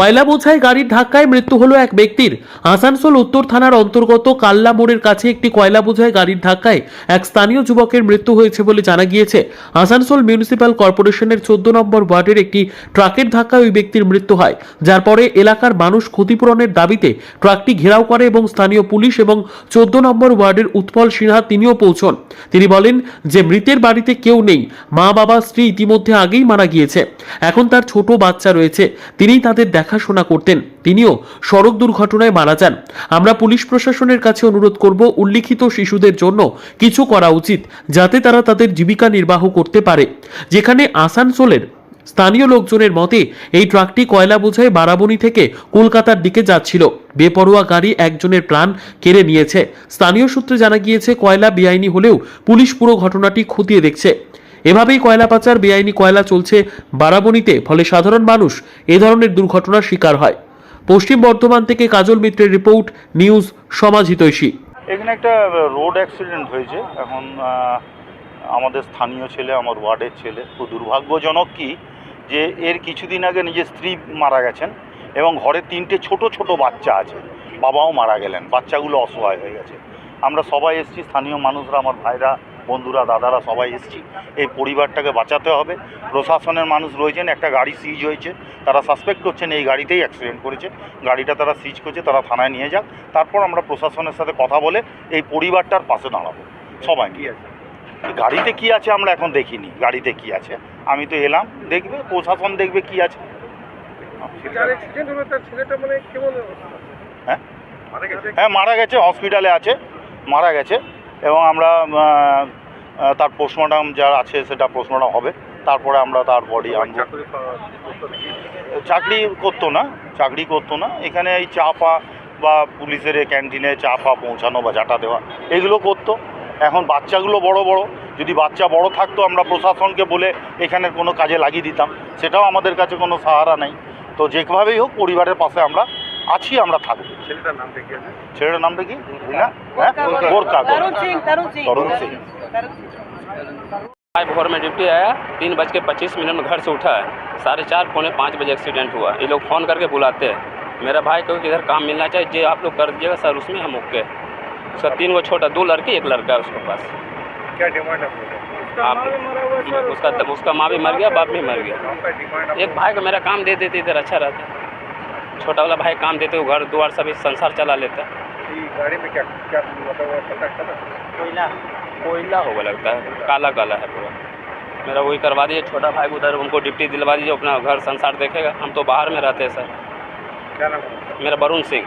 কয়লা বোঝাই গাড়ির ধাক্কায় মৃত্যু হলো এক ব্যক্তির। আসানসোল উত্তর থানার অন্তর্গত কাল্লা মোড়ের কাছে একটি কয়লা বোঝাই গাড়ির ধাক্কায় এক স্থানীয় যুবকের মৃত্যু হয়েছে বলে জানা গিয়েছে। আসানসোল মিউনিসিপ্যাল কর্পোরেশনের চোদ্দ নম্বর ওয়ার্ডের একটি ট্রাকের ধাক্কায় ওই ব্যক্তির মৃত্যু হয়, যার পরে এলাকার মানুষ ক্ষতিপূরণের দাবিতে ট্রাকটি ঘেরাও করে এবং স্থানীয় পুলিশ এবং চোদ্দ নম্বর ওয়ার্ডের উৎপল সিনহা তিনিও পৌঁছন। তিনি বলেন যে মৃতের বাড়িতে কেউ নেই। মা, বাবা, স্ত্রী ইতিমধ্যে আগেই মারা গিয়েছে। এখন তার ছোট বাচ্চা রয়েছে। তিনিই তাদের দেখাশোনা করতেন। তিনিও সড়ক দুর্ঘটনায় মারা যান। আমরা পুলিশ প্রশাসনের কাছে অনুরোধ করব, উল্লিখিত শিশুদের জন্য কিছু করা উচিত, যাতে তারা তাদের জীবিকা নির্বাহ করতে পারে। যেখানে আসানসোলের স্থানীয় লোকজনের মতে, এই ট্রাকটি কয়লা বোঝাই বারাবণী থেকে কলকাতার দিকে যাচ্ছিল। বেপরোয়া গাড়ি একজনের প্রাণ কেড়ে নিয়েছে। স্থানীয় সূত্রে জানা গিয়েছে, কয়লা বেআইনি হলেও পুলিশ পুরো ঘটনাটি খতিয়ে দেখছে। এভাবেই কয়লা পাচার, বেআইনি কয়লা চলছে বারাবণীতে, ফলে সাধারণ মানুষ এ ধরনের দুর্ঘটনার শিকার হয়। পশ্চিম বর্ধমান থেকে কাজল মিত্রের রিপোর্ট, নিউজ সমাজ হিতৈষী এখানে একটা রোড অ্যাক্সিডেন্ট হয়েছে। এখন আমাদের স্থানীয় ছেলে, আমার ওয়ার্ডের ছেলে। তো দুর্ভাগ্যজনক কি যে এর কিছুদিন আগে নিজের স্ত্রী মারা গেছেন এবং ঘরে তিনটে ছোট ছোট বাচ্চা আছে, বাবাও মারা গেলেন, বাচ্চাগুলো অসহায় হয়ে গেছে। আমরা সবাই এসেছি, স্থানীয় মানুষরা, আমার ভাইরা, বন্ধুরা, দাদারা সবাই এসেছি। এই পরিবারটাকে বাঁচাতে হবে। প্রশাসনের মানুষ রয়েছেন, একটা গাড়ি সিজ হয়েছে। তারা সাসপেক্ট করছেন, এই গাড়িতেই অ্যাক্সিডেন্ট করেছে। গাড়িটা তারা সিজ করছে, তারা থানায় নিয়ে যাক। তারপর আমরা প্রশাসনের সাথে কথা বলে এই পরিবারটার পাশে দাঁড়াবো। সবাই। নিয়ে গাড়িতে কি আছে আমরা এখন দেখিনি গাড়িতে কি আছে। আমি তো এলাম দেখবে প্রশাসন দেখবে কি আছে? হ্যাঁ? মারা গেছে? হ্যাঁ মারা গেছে হসপিটালে আছে মারা গেছে এবং আমরা তার পোস্টমর্টম যার আছে সেটা পোস্টমর্টম হবে। তারপরে আমরা তার বডি আনব। চাকরি করতো না চাকরি করতো না। এখানে এই চা পা বা পুলিশের ক্যান্টিনে চা পা পৌঁছানো বা জাটা দেওয়া এগুলো করতো। এখন বাচ্চাগুলো বড় বড় যদি বাচ্চা বড় থাকতো আমরা প্রশাসনকে বলে এখানের কোনো কাজে লাগিয়ে দিতাম সেটাও আমাদের কাছে কোনো সাহারা নেই তো যেভাবেই হোক পরিবারের পাশে আমরা আছি আমরা থাকবো ছেলেটার নাম দেখে আছে ছেলেটার নামটা কি না হ্যাঁ গোরকা तरुण सिंह तरुण सिंह तरुण सिंह। तरुण सिंह आज भोर में ड्यूटी आया तीन बज के पच्चीस मिनट में घर से उठा है साढ़े चार पौने पाँच बजे एक्सीडेंट हुआ ये लोग फ़ोन करके बुलाते हैं मेरा भाई को इधर काम मिलना चाहिए जो आप लोग कर दीजिएगा सर उसमें हम ओके उसका तीन गो छोटा दो लड़की एक लड़का है उसके पास। क्या डिमांड है आप उसका उसका माँ भी मर गया बाप भी मर गया। एक भाई को मेरा काम दे देते इधर अच्छा रहता। छोटा वाला भाई काम देते घर द्वार सभी संसार चला लेता। गाड़ी में क्या क्या मतलब कोयला। कोयला होगा लगता है काला काला है पूरा। मेरा वही करवा दीजिए छोटा भाई को उधर उनको डिप्टी दिलवा दीजिए अपना घर संसार देखेगा। हम तो बाहर में रहते हैं सर। क्या नाम मेरा Varun Singh.